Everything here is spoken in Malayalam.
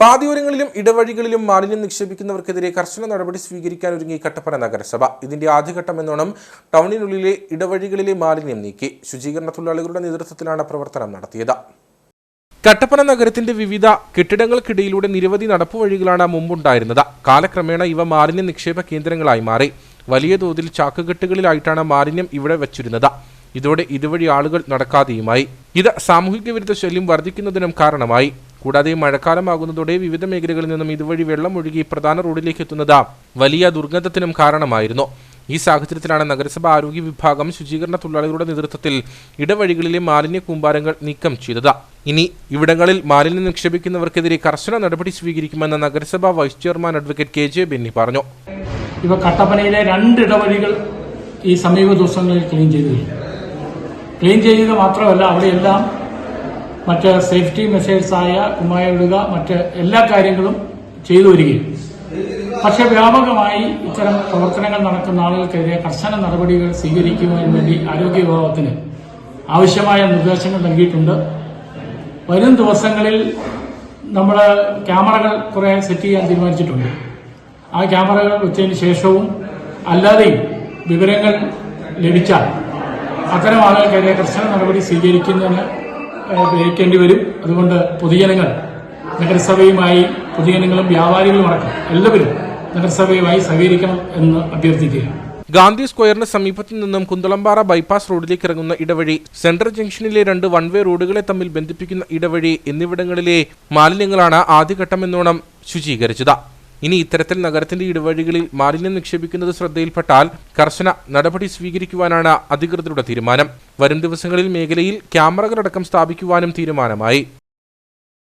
പാതയോരങ്ങളിലും ഇടവഴികളിലും മാലിന്യം നിക്ഷേപിക്കുന്നവർക്കെതിരെ കർശന നടപടി സ്വീകരിക്കാൻ ഒരുങ്ങി കട്ടപ്പന നഗരസഭ. ഇതിന്റെ ആദ്യഘട്ടം എന്നോണം ടൗണിനുള്ളിലെ ഇടവഴികളിലെ മാലിന്യം നീക്കി. ശുചീകരണ തൊഴിലാളികളുടെ നേതൃത്വത്തിലാണ് പ്രവർത്തനം നടത്തിയത്. കട്ടപ്പന നഗരത്തിന്റെ വിവിധ കെട്ടിടങ്ങൾക്കിടയിലൂടെ നിരവധി നടപ്പുവഴികളാണ് മുമ്പുണ്ടായിരുന്നത്. കാലക്രമേണ ഇവ മാലിന്യ നിക്ഷേപ കേന്ദ്രങ്ങളായി മാറി. വലിയ തോതിൽ ചാക്കുകെട്ടുകളിലായിട്ടാണ് മാലിന്യം ഇവിടെ വച്ചിരുന്നത്. ഇതോടെ ഇതുവഴി ആളുകൾ നടക്കാതെയുമായി. ഇത് സാമൂഹിക വിരുദ്ധ ശല്യം വർദ്ധിക്കുന്നതിനും കാരണമായി. കൂടാതെ മഴക്കാലമാകുന്നതോടെ വിവിധ മേഖലകളിൽ നിന്നും ഇതുവഴി വെള്ളം ഒഴുകി പ്രധാന റോഡിലേക്ക് എത്തുന്നത് വലിയ ദുർഗന്ധത്തിനും കാരണമായിരുന്നു. ഈ സാഹചര്യത്തിലാണ് നഗരസഭ ആരോഗ്യ വിഭാഗം ശുചീകരണ തൊഴിലാളികളുടെ നേതൃത്വത്തിൽ ഇടവഴികളിലെ മാലിന്യ കൂമ്പാരങ്ങൾ നീക്കം ചെയ്തത്. ഇനി ഇവിടങ്ങളിൽ മാലിന്യം നിക്ഷേപിക്കുന്നവർക്കെതിരെ കർശന നടപടി സ്വീകരിക്കുമെന്ന് നഗരസഭ vice chairman advocate K J Benny പറഞ്ഞു. ഇവ കട്ടപ്പനയിലെ രണ്ട് ഇടവഴികൾ ഈ സമീപ ദിവസങ്ങളിൽ ക്ലീൻ ചെയ്തു ക്ലീൻ ചെയ്യുക മാത്രമല്ല അവിടെയെല്ലാം മറ്റ് സേഫ്റ്റി മെഷേഴ്സായ കുമ്മായിടുക മറ്റ് എല്ലാ കാര്യങ്ങളും ചെയ്തു വരികയും. പക്ഷെ വ്യാപകമായി ഇത്തരം പ്രവർത്തനങ്ങൾ നടക്കുന്ന ആളുകൾക്കെതിരെ കർശന നടപടികൾ സ്വീകരിക്കുന്നതിന് വേണ്ടി ആരോഗ്യ വിഭാഗത്തിന് ആവശ്യമായ നിർദ്ദേശങ്ങൾ നൽകിയിട്ടുണ്ട്. വരും ദിവസങ്ങളിൽ നമ്മൾ ക്യാമറകൾ കുറെ സെറ്റ് ചെയ്യാൻ തീരുമാനിച്ചിട്ടുണ്ട്. ആ ക്യാമറകൾ വെച്ചതിന് ശേഷവും അല്ലാതെയും വിവരങ്ങൾ ലഭിച്ചാൽ അത്തരം ആളുകൾക്കെതിരെ കർശന നടപടി സ്വീകരിക്കുന്നതിന് ഗ്രഹിക്കേണ്ടി വരും. അതുകൊണ്ട് പൊതുജനങ്ങൾ നഗരസഭയുമായി പൊതുജനങ്ങളും വ്യാപാരികളും അടക്കം എല്ലാവരും നഗരസഭയുമായി സഹകരിക്കണം എന്ന് അഭ്യർത്ഥിക്കുകയാണ് ഗാന്ധി സ്ക്വയറിന് സമീപത്തു നിന്നും കുന്തളംപാറ ബൈപ്പാസ് റോഡിലേക്ക് ഇറങ്ങുന്ന ഇടവഴി സെൻട്രൽ ജംഗ്ഷനിലെ രണ്ട് വൺ വേ റോഡുകളെ തമ്മിൽ ബന്ധിപ്പിക്കുന്ന ഇടവഴി എന്നിവിടങ്ങളിലെ മാലിന്യങ്ങളാണ് ആദ്യഘട്ടമെന്നോണം ശുചീകരിച്ചത്. ഇനി ഇത്തരത്തിൽ നഗരത്തിന്റെ ഇടവഴികളിൽ മാലിന്യം നിക്ഷേപിക്കുന്നത് ശ്രദ്ധയിൽപ്പെട്ടാൽ കർശന നടപടി സ്വീകരിക്കുവാനാണ് അധികൃതരുടെ തീരുമാനം. വരും ദിവസങ്ങളിൽ മേഖലയിൽ ക്യാമറകളടക്കം സ്ഥാപിക്കുവാനും തീരുമാനമായി.